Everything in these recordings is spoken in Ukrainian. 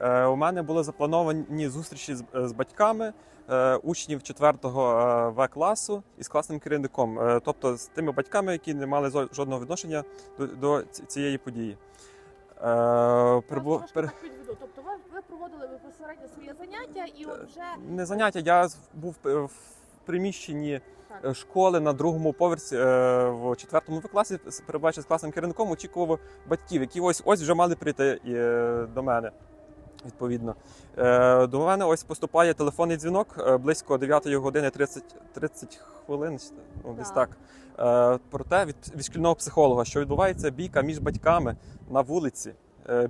Е, У мене були заплановані зустрічі з, з батьками е, учнів 4-го В класу і з класним керівником, е, тобто з тими батьками, які не мали жодного відношення до, цієї події. Е, прибу- пер- Тобто ви, ви проводили безпосередньо своє заняття і от вже Не заняття, я був е, в приміщенні так. е, школи на другому поверсі е, в четвертому класі, перебуваючи з класним керівником, очікував батьків, які ось ось вже мали прийти е, до мене. Відповідно, Е, до мене ось поступає телефонний дзвінок е, близько 9 години 30, 30 хвилин, ну, десь Так. Е, Проте від, від шкільного психолога, що відбувається бійка між батьками на вулиці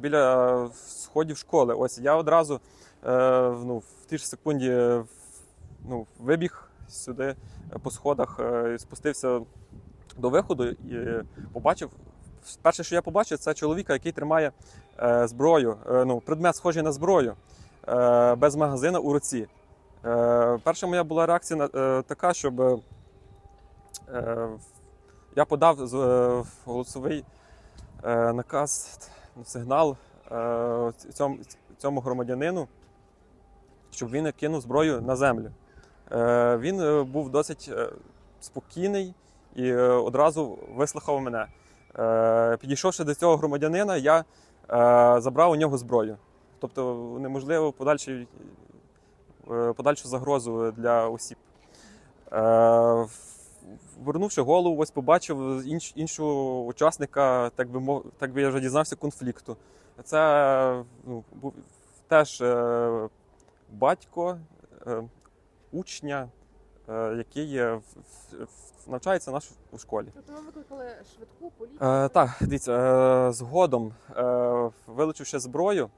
біля сходів школи. Ось я одразу ну, в тій ж секунді ну, вибіг сюди по сходах, спустився до виходу і побачив. Перше, що я побачив, це чоловіка, який тримає е, зброю, е, ну, предмет схожий на зброю е, без магазина у руці. Перша моя була реакція така, щоб я подав голосовий наказ, ну, сигнал цьому, громадянину, щоб він кинув зброю на землю. Він був досить спокійний і одразу вислухав мене. Е, Підійшовши до цього громадянина, я е, забрав у нього зброю. Тобто неможливо подальший, е, подальшу загрозу для осіб. Вернувши голову, ось побачив інш, іншого учасника, так би мов, так би я вже дізнався конфлікту. Це ну, був теж батько учня, який в- в- навчається наш у школі. Тобто ви викликали швидку поліцію. Е, так, дивіться, е, згодом, е, вилучивши зброю,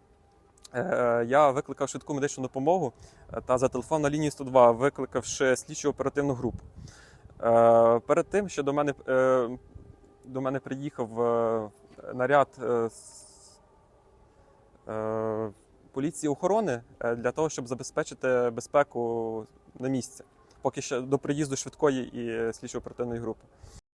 е, я викликав швидку медичну допомогу е, та зателефонував на лінію 102, викликавши слідчу оперативну групу. Е, перед тим, що до мене, е, до мене приїхав е, наряд е, е, поліції охорони е, для того, щоб забезпечити безпеку на місці, поки ще до приїзду швидкої і слідчо оперативної групи.